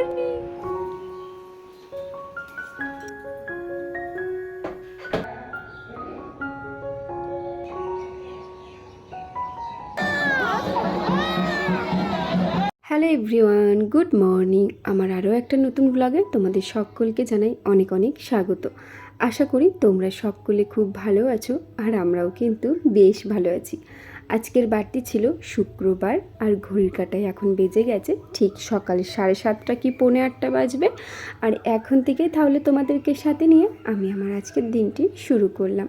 Morning hello everyone good morning আমার আরও একটা নতুন ব্লগে তোমাদের সকলকে জানাই অনেক অনেক স্বাগত। আশা করি তোমরা সকলে খুব ভালো আছো আর আমরাও কিন্তু বেশ ভালো আছি। আজকের বারটি ছিল শুক্রবার আর ঘড়ির কাটায় এখন বেজে গেছে, ঠিক সকালে সাড়ে সাতটা কি পৌনে আটটা বাজবে। আর এখন থেকেই তাহলে তোমাদেরকে সাথে নিয়ে আমি আমার আজকের দিনটি শুরু করলাম।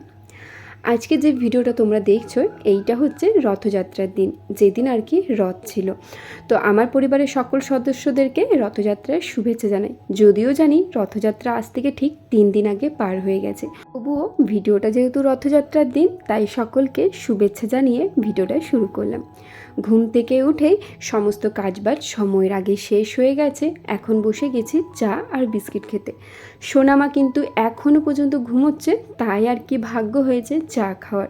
আজকে যে ভিডিওটা তোমরা দেখছ, এইটা হচ্ছে রথযাত্রার দিন। যেদিন আর কি রথ ছিল। তো আমার পরিবারের সকল সদস্যদেরকে রথযাত্রার শুভেচ্ছা জানাই। যদিও জানি রথযাত্রা আজ থেকে ঠিক তিন দিন আগে পার হয়ে গেছে। তবুও ভিডিওটা যেহেতু রথযাত্রার দিন, তাই সকলকে শুভেচ্ছা জানিয়ে ভিডিওটা শুরু করলাম। ঘুম থেকে উঠেই সমস্ত কাজবাজ সময়ের আগে শেষ হয়ে গেছে, এখন বসে গেছি চা আর বিস্কিট খেতে। সোনামা কিন্তু এখনও পর্যন্ত ঘুমোচ্ছে, তাই আর কি ভাগ্য হয়েছে চা খাওয়ার।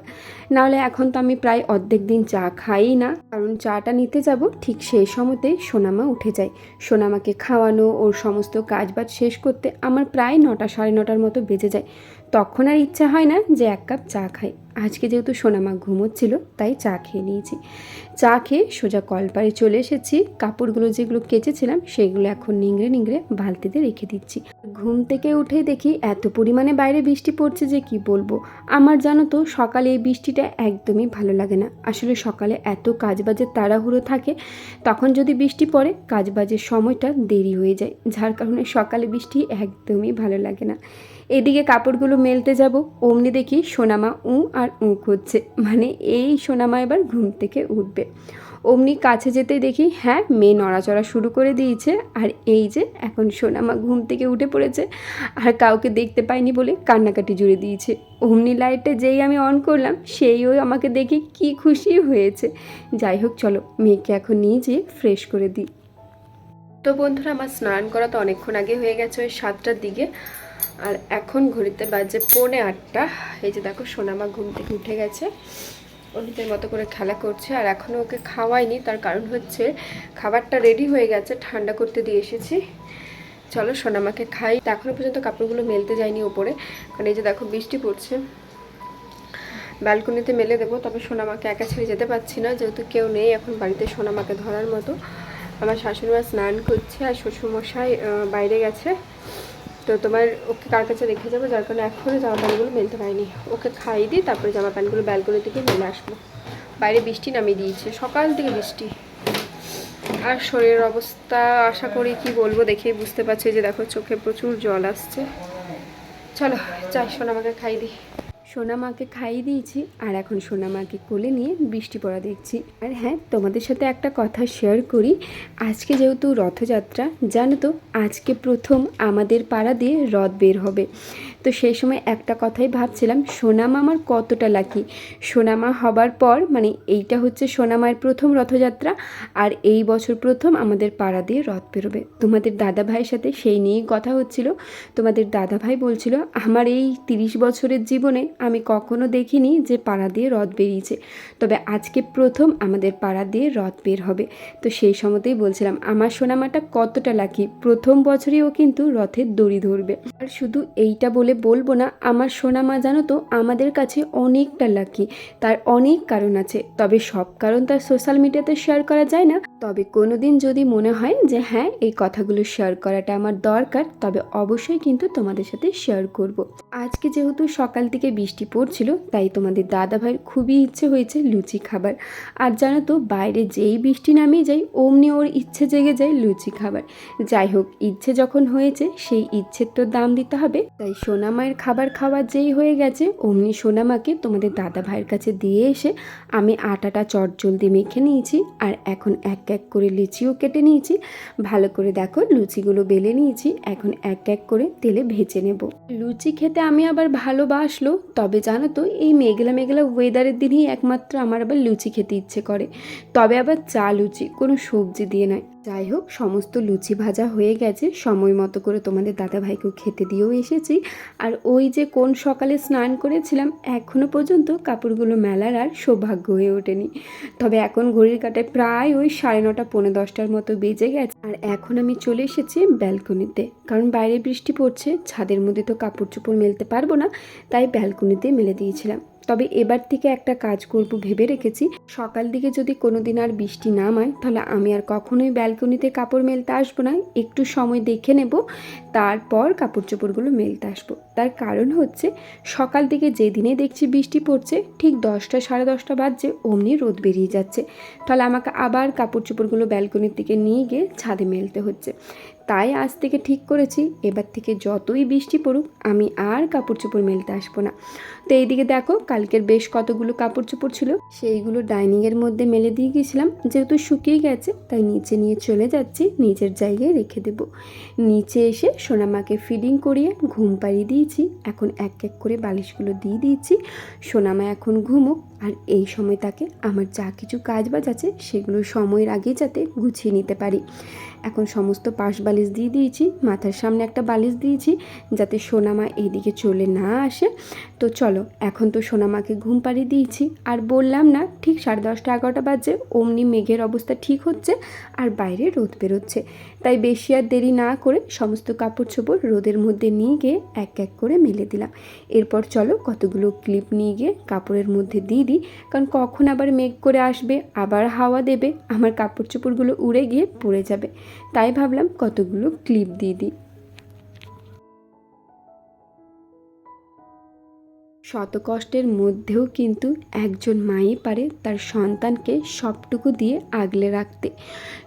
নাহলে এখন তো আমি প্রায় অর্ধেক দিন চা খাই না। কারণ চাটা নিতে যাব, ঠিক সেই সময়তেই সোনামা উঠে যায়। সোনামাকে খাওয়ানো, ওর সমস্ত কাজবাজ শেষ করতে আমার প্রায় নটা সাড়ে নটার মতো বেজে যায়। তখন আর ইচ্ছা হয় না যে এক কাপ চা খাই। আজকে যেহেতু সোনামা ঘুমোচ্ছিল, তাই চা খেয়ে নিয়েছি। চা খেয়ে সোজা কলপারে চলে এসেছি। কাপড়গুলো যেগুলো কেচেছিলাম, সেগুলো এখন নিংড়ে নিংড়ে বালতিতে রেখে দিচ্ছি। ঘুম থেকে উঠেই দেখি এত পরিমাণে বাইরে বৃষ্টি পড়ছে যে কি বলব। আমার জানো তো, সকালে এই বৃষ্টিটা একদমই ভালো লাগে না। আসলে সকালে এত কাজবাজের তাড়াহুড়ো থাকে, তখন যদি বৃষ্টি পড়ে, কাজবাজের সময়টা দেরি হয়ে যায়। যার কারণে সকালে বৃষ্টি একদমই ভালো লাগে না। এদিকে কাপড়গুলো মেলতে যাব, অমনি দেখি সোনামা উ আর উ করছে মানে এই সোনামা এবার ঘুম থেকে উঠবে। অমনি কাছে যেতে দেখি হ্যাঁ মেয়ে নড়াচড়া শুরু করে দিয়েছে। আর এই যে, এখন সোনামা ঘুম থেকে উঠে পড়েছে আর কাউকে দেখতে পাইনি বলে কান্নাকাটি জুড়ে দিয়েছে। অমনি লাইটটা যেই আমি অন করলাম, সেই ওই আমাকে দেখে কি খুশি হয়েছে। যাই হোক, চলো, মেয়েকে এখন নিয়ে যেয়ে ফ্রেশ করে দিই। তো বন্ধুরা, আমার স্নান করা তো অনেকক্ষণ আগে হয়ে গেছে ওই সাতটার দিকে। আর এখন ঘড়িতে বাজে পৌনে আটটা। এই যে দেখো, সোনামা ঘুম থেকে উঠে গেছে। ও নিজের মতো করে খেলা করছে আর এখনও ওকে খাওয়াইনি তার কারণ হচ্ছে খাবারটা রেডি হয়ে গেছে, ঠান্ডা করতে দিয়ে এসেছি। চলো সোনামাকে খাই। এখনও পর্যন্ত কাপড়গুলো মেলতে যায়নি ওপরে। কারণ এই যে দেখো, বৃষ্টি পড়ছে। ব্যালকনিতে মেলে দেবো, তবে সোনামাকে একা ছেড়ে যেতে পারছি না। যেহেতু কেউ নেই, এখন বাড়িতে সোনামাকে ধরার মতো। আমার শাশুড়িমা স্নান করছে আর শ্বশুরমশাই বাইরে গেছে। তো তোমার ওকে কার কাছে রেখে যাব? যার কারণে এখনও জামা প্যান্টগুলো মেলতে পারিনি। ওকে খাইয়ে দিই তারপরে জামা প্যান্টগুলো ব্যালকনি থেকে মেলে আসব। বাইরে বৃষ্টি নামিয়ে দিয়েছে। সকাল থেকে বৃষ্টি। আর শরীরের অবস্থা আশা করি কি বলব দেখেই বুঝতে পারছি যে দেখো, চোখে প্রচুর জল আসছে। চলো, যাই আমাকে খাই দিই। সোনামাকে খাইয়ে দিয়েছি আর এখন সোনামাকে কোলে নিয়ে বৃষ্টি পড়া দেখছি। আর হ্যাঁ তোমাদের সাথে একটা কথা শেয়ার করি। আজকে যেহেতু রথযাত্রা, জানো তো, আজকে প্রথম আমাদের পাড়া দিয়ে রথ বের হবে। তো সেই সময় একটা কথাই ভাবছিলাম সোনামা আমার কতটা লাকি সোনামা হবার পর মানে এইটা হচ্ছে সোনামায়ের প্রথম রথযাত্রা, আর এই বছর প্রথম আমাদের পাড়া দিয়ে রথ বেরোবে। তোমাদের দাদা ভাইয়ের সাথে সেই নিয়েই কথা হচ্ছিল। তোমাদের দাদা ভাই বলছিল, আমার এই তিরিশ বছরের জীবনে আমি কখনো দেখিনি যে পাড়া দিয়ে রথ বেরিয়েছে। তবে আজকে প্রথম আমাদের পাড়া দিয়ে রথ বের হবে। তো সেই সময়তেই বলছিলাম, আমার সোনামাটা কতটা লাকি প্রথম বছরেই ও কিন্তু রথের দড়ি ধরবে। আর শুধু এইটা বলে বলব না, আমার সোনা মা জানো তো আমাদের কাছে অনেকটা লাকি তার অনেক কারণ আছে, তবে সব কারণ তার সোশ্যাল মিডিয়াতে শেয়ার করা যায় না তবে কোনো দিন যদি মনে হয় যে হ্যাঁ এই কথাগুলো শেয়ার করাটা আমার দরকার, তবে অবশ্যই কিন্তু তোমাদের সাথে শেয়ার করব। আজকে যেহেতু সকাল থেকে বৃষ্টি পড়ছিল, তাই তোমাদের দাদা ভাইয়ের খুবই ইচ্ছে হয়েছে লুচি খাবার। আর জানো তো, বাইরে যেই বৃষ্টি নামিয়ে যাই অমনি ওর ইচ্ছে জেগে যায় লুচি খাবার। যাই হোক, ইচ্ছে যখন হয়েছে, সেই ইচ্ছের তো দাম দিতে হবে। তাই সোনামায়ের খাবার খাওয়ার যেই হয়ে গেছে, অমনি সোনামাকে তোমাদের দাদা ভাইয়ের কাছে দিয়ে এসে আমি আটাটা চটজলদি মেখে নিয়েছি। আর এখন এক এক করে লুচিও কেটে নিয়েছি। ভালো করে দেখো, লুচিগুলো বেলে নিয়েছি। এখন এক এক করে তেলে ভেজে নেব। লুচি খেতে আমি আবার ভালোবাসলো, তবে জানো তো, এই মেঘলা মেঘলা ওয়েদারের দিনই একমাত্র আমার আবার লুচি খেতে ইচ্ছে করে। তবে আবার চা লুচি, কোনো সবজি দিয়ে নয়। যাই হোক, সমস্ত লুচি ভাজা হয়ে গেছে। সময় মতো করে তোমাদের দাদা ভাইকেও খেতে দিয়েও এসেছি। আর ওই যে কোন সকালে স্নান করেছিলাম এখনও পর্যন্ত কাপড়গুলো মেলার আর সৌভাগ্য হয়ে ওঠেনি। তবে এখন ঘড়ির কাটায় প্রায় ওই সাড়ে নটা, পৌনে দশটার মতো বেজে গেছে। আর এখন আমি চলে এসেছি ব্যালকনিতে। কারণ বাইরে বৃষ্টি পড়ছে, ছাদের মধ্যে তো কাপড় চোপড় মেলতে পারব না, তাই ব্যালকনিতে মেলে দিয়েছিলাম। তবে এবার থেকে একটা কাজ করব ভেবে রেখেছি। সকাল দিকে যদি কোনো দিন আর বৃষ্টি নামায়, তাহলে আমি আর কখনোই ব্যালকনিতে কাপড় মেলতে আসব না। একটু সময় দেখে নেব, তারপর কাপড় চোপড়গুলো মেলতে আসব। তার কারণ হচ্ছে, সকাল থেকে যেদিনে দেখছি বৃষ্টি পড়ছে, ঠিক দশটা সাড়ে দশটা বাজছে, অমনি রোদ বেরিয়ে যাচ্ছে। তাহলে আমাকে আবার কাপড় চোপড়গুলো ব্যালকনির দিকে নিয়ে গিয়ে ছাদে মেলতে হচ্ছে। তাই আজ থেকে ঠিক করেছি। এবার থেকে যতই বৃষ্টি পড়ুক, আমি আর কাপড় চোপড় মেলতে আসব না। তো এইদিকে দেখো, কালকের বেশ কতগুলো কাপড় চোপড় ছিল। সেইগুলো ডাইনিংয়ের মধ্যে মেলে দিয়ে গেছিলাম। যেহেতু শুকিয়ে গেছে, তাই নিচে নিয়ে চলে যাচ্ছি, নিজের জায়গায় রেখে দেব। নিচে এসে সোনামাকে ফিডিং করিয়ে ঘুম পাড়িয়ে দিয়েছি। এখন এক এক করে বালিশগুলো দিয়ে দিয়েছি। সোনামা এখন ঘুমুক, আর এই সময় তাকে আমার যা কিছু কাজ বাজ আছে, সেগুলো সময়ের আগে যাতে গুছিয়ে নিতে পারি। এখন সমস্ত পাশ বালিশ দিয়ে দিয়েছি, মাথার সামনে একটা বালিশ দিয়েছি যাতে সোনামা এইদিকে চলে না আসে। তো চলো, এখন তো সোনামাকে ঘুম পাড়িয়ে দিয়েছি। আর বললাম না, ঠিক সাড়ে দশটা এগারোটা বাজে, অমনি মেঘের অবস্থা ঠিক হচ্ছে আর বাইরে রোদ বেরোচ্ছে। তাই বেশি আর দেরি না করে সমস্ত কাপড় চোপড় রোদের মধ্যে নিয়ে গিয়ে এক এক করে মেলে দিলাম। এরপর চলো কতগুলো ক্লিপ নিয়ে গিয়ে কাপড়ের মধ্যে দিয়ে দিই, কারণ কখন আবার মেঘ করে আসবে, আবার হাওয়া দেবে, আমার কাপড় চোপড়গুলো উড়ে গিয়ে পড়ে যাবে। তাই ভাবলাম কতগুলো ক্লিপ দিয়ে দিই। শত কষ্টের মধ্যেও কিন্তু একজন মাই পারে তার সন্তানকে সবটুকু দিয়ে আগলে রাখতে।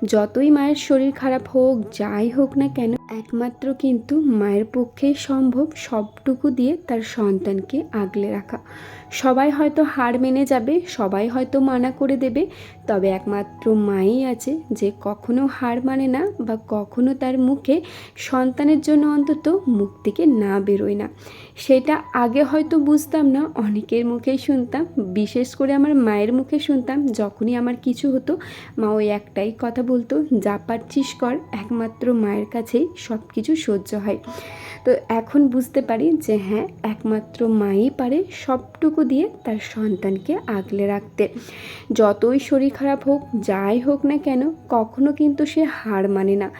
যতই মায়ের শরীর খারাপ হোক, যাই হোক না কেন, একমাত্র কিন্তু মায়ের পক্ষেই সম্ভব সবটুকু দিয়ে তার সন্তানকে আগলে রাখা। সবাই হয়তো হার মেনে যাবে, সবাই হয়তো মানা করে দেবে, তবে একমাত্র মাই আছে যে কখনো হার মানে না বা কখনো তার মুখে সন্তানের জন্য অন্তত মুখ থেকে না বেরোয় না। সেটা আগে হয়তো বুঝতাম না, অনেকের মুখেই শুনতাম, বিশেষ করে আমার মায়ের মুখে শুনতাম, যখনই আমার কিছু হতো, মা ওই একটাই কথা বলতো, যা পারছিস কর, একমাত্র মায়ের কাছেই সব কিছু সহ্য হয়। তো এখন বুঝতে পারি যে হ্যাঁ একমাত্র মাই পারে সবটুকু দিয়ে তার সন্তানকে আগলে রাখতে। যতই শরীর খারাপ হোক, যাই হোক না কেন, কখনো কিন্তু সে হার মানে না।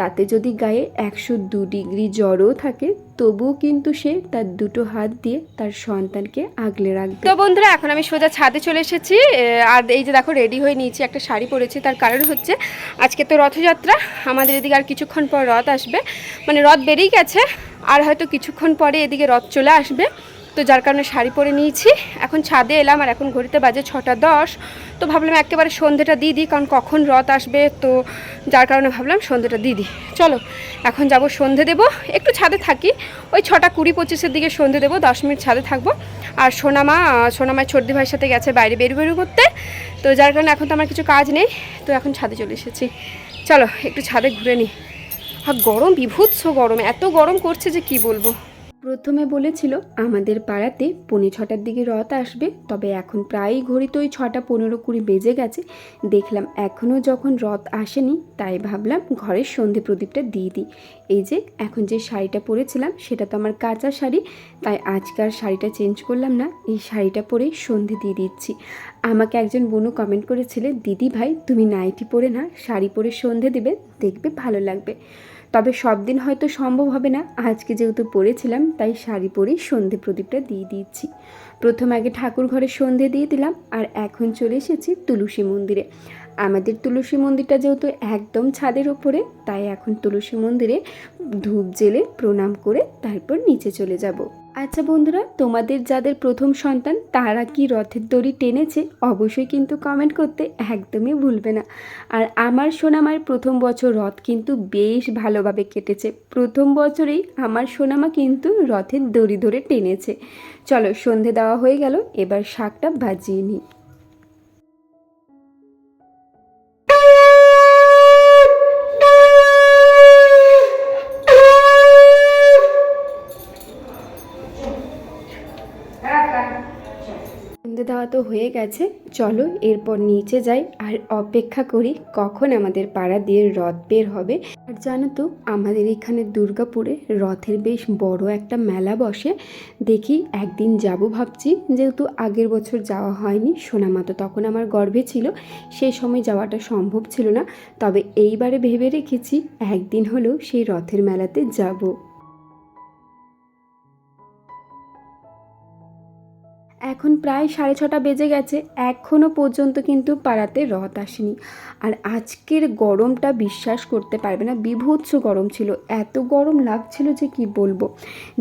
তাতে যদি গায়ে একশো দু ডিগ্রি জ্বরও থাকে, তবুও কিন্তু সে তার দুটো হাত দিয়ে তার সন্তানকে আগলে রাখবে। তো বন্ধুরা, এখন আমি সোজা ছাদে চলে এসেছি। আর এই যে দেখো, রেডি হয়ে নিয়েছি একটা শাড়ি পরেছি। তার কারণ হচ্ছে, আজকে তো রথযাত্রা, আমাদের এদিকে আর কিছুক্ষণ পর রথ আসবে। মানে রথ বেরিয়ে গেছে, আর হয়তো কিছুক্ষণ পরে এদিকে রথ চলে আসবে। তো যার কারণে শাড়ি পরে নিয়েছি। এখন ছাদে এলাম, আর এখন ঘড়িতে বাজে ছটা দশ। তো ভাবলাম একেবারে সন্ধেটা দিয়ে দিই, কারণ কখন রথ আসবে তো যার কারণে ভাবলাম সন্ধেটা দিয়ে দিই। চলো, এখন যাব সন্ধে দেবো, একটু ছাদে থাকি, ওই ছটা কুড়ি পঁচিশের দিকে সন্ধে দেবো, দশ মিনিট ছাদে থাকব। আর সোনামা, সোনামার ছর্দি ভাইয়ের সাথে গেছে বাইরে বেরু বেরু করতে, তো যার কারণে এখন তো আমার কিছু কাজ নেই, তো এখন ছাদে চলে এসেছি। চলো, একটু ছাদে ঘুরে নিই। আর গরম, বিভৎস গরম, এত গরম করছে যে কি বলব? প্রথমে বলেছিল, আমাদের পাড়াতে পৌনে ছটার দিকে রথ আসবে, তবে এখন প্রায়ই ঘড়িতে ওই ছটা পনেরো কুড়ি বেজে গেছে। দেখলাম এখনও যখন রথ আসেনি, তাই ভাবলাম ঘরের সন্ধে প্রদীপটা দিয়ে দিই। এই যে, এখন যে শাড়িটা পরেছিলাম, সেটা তো আমার কাঁচা শাড়ি, তাই আজকার শাড়িটা চেঞ্জ করলাম না, এই শাড়িটা পরেই সন্ধে দিয়ে দিচ্ছি। আমাকে একজন বোনও কমেন্ট করেছিলে, দিদি ভাই, তুমি নাইটি পরে না, শাড়ি পরে সন্ধে দেবে, দেখবে ভালো লাগবে। তবে সব দিন হয়তো সম্ভব হবে না। আজকে যেহেতু পরেছিলাম তাই শাড়ি পরে সন্ধে প্রদীপটা দিয়ে দিচ্ছি প্রথম আগে ঠাকুর ঘরে সন্ধে দিয়ে দিলাম, আর এখন চলে এসেছি তুলসী মন্দিরে। আমাদের তুলসী মন্দিরটা যেহেতু একদম ছাদের ওপরে, তাই এখন তুলসী মন্দিরে ধূপ জেলে প্রণাম করে তারপর নিচে চলে যাব। আচ্ছা বন্ধুরা, তোমাদের যাদের প্রথম সন্তান, তারা কি রথের দড়ি টেনেছে? অবশ্যই কিন্তু কমেন্ট করতে একদমই ভুলবে না। আর আমার সোনামার প্রথম বছর রথ কিন্তু বেশ ভালোভাবে কেটেছে। প্রথম বছরেই আমার সোনামা কিন্তু রথের দড়ি ধরে টেনেছে। চলো সন্ধে দেওয়া হয়ে গেল, এবার শাকটা বাজিয়ে নিই। তো হয়ে গেছে। চলো এরপর নিচে যাই আর অপেক্ষা করি কখন আমাদের পাড়া দিয়ে রথ বের হবে। আর জানো তো, আমাদের এখানে দুর্গাপুরে রথের বেশ বড় একটা মেলা বসে। দেখি একদিন যাব ভাবছি, যেহেতু আগের বছর যাওয়া হয়নি, সোনামা তো তখন আমার গর্ভে ছিল, সেই সময় যাওয়াটা সম্ভব ছিল না। তবে এইবারে ভেবে রেখেছি একদিন হলেও সেই রথের মেলাতে যাব। এখন প্রায় সাড়ে ছটা বেজে গেছে এখনও পর্যন্ত কিন্তু পাড়াতে রথ আসেনি। আর আজকের গরমটা বিশ্বাস করতে পারবে না, বিভৎস গরম ছিল, এত গরম লাগছিল যে কি বলব।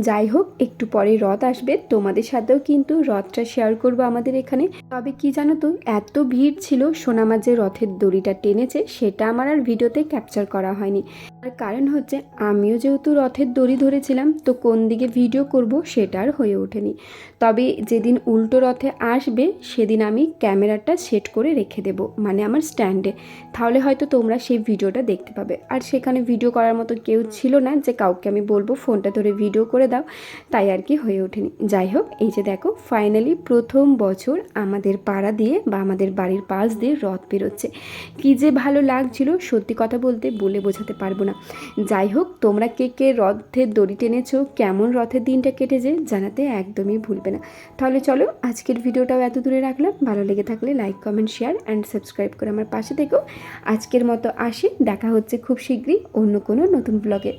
যাই হোক, একটু পরে রথ আসবে, তোমাদের সাথেও কিন্তু রথটা শেয়ার করব আমাদের এখানে। তবে কি জানো তো, এত ভিড় ছিল সোনামার যে রথের দড়িটা টেনেছে, সেটা আমার আর ভিডিওতে ক্যাপচার করা হয়নি। আর কারণ হচ্ছে, আমিও যেহেতু রথের দড়ি ধরেছিলাম, তো কোন দিকে ভিডিও করব সেটা আর হয়ে ওঠেনি। তবে যেদিন উল্টো রথে আসবে, সেদিন আমি ক্যামেরাটা সেট করে রেখে দেব মানে আমার স্ট্যান্ডে তাহলে হয়তো তোমরা সেই ভিডিওটা দেখতে পাবে। আর সেখানে ভিডিও করার মতো কেউ ছিল না যে কাউকে আমি বলব, ফোনটা ধরে ভিডিও করে দাও। তাই আর কি হয়ে ওঠেনি। যাই হোক, এই যে দেখো ফাইনালি প্রথম বছর আমাদের পাড়া দিয়ে বা আমাদের বাড়ির পাশ দিয়ে রথ বেরোচ্ছে। কী যে ভালো লাগছিল, সত্যি কথা বলতে বলে বোঝাতে পারব না। যাই হোক তোমরা কে কে রথের দড়ি টেনেছ, কেমন রথের দিনটা কেটেছে জানাতে একদমই ভুলবে না। তাহলে চলো, আজকের ভিডিওটাও এত দূরে রাখলাম। ভালো লেগে থাকলে like comment share and subscribe করে আমার পাশে থেকেও আজকের মতো আসি, দেখা হচ্ছে খুব শীঘ্রই অন্য কোনো নতুন ব্লগে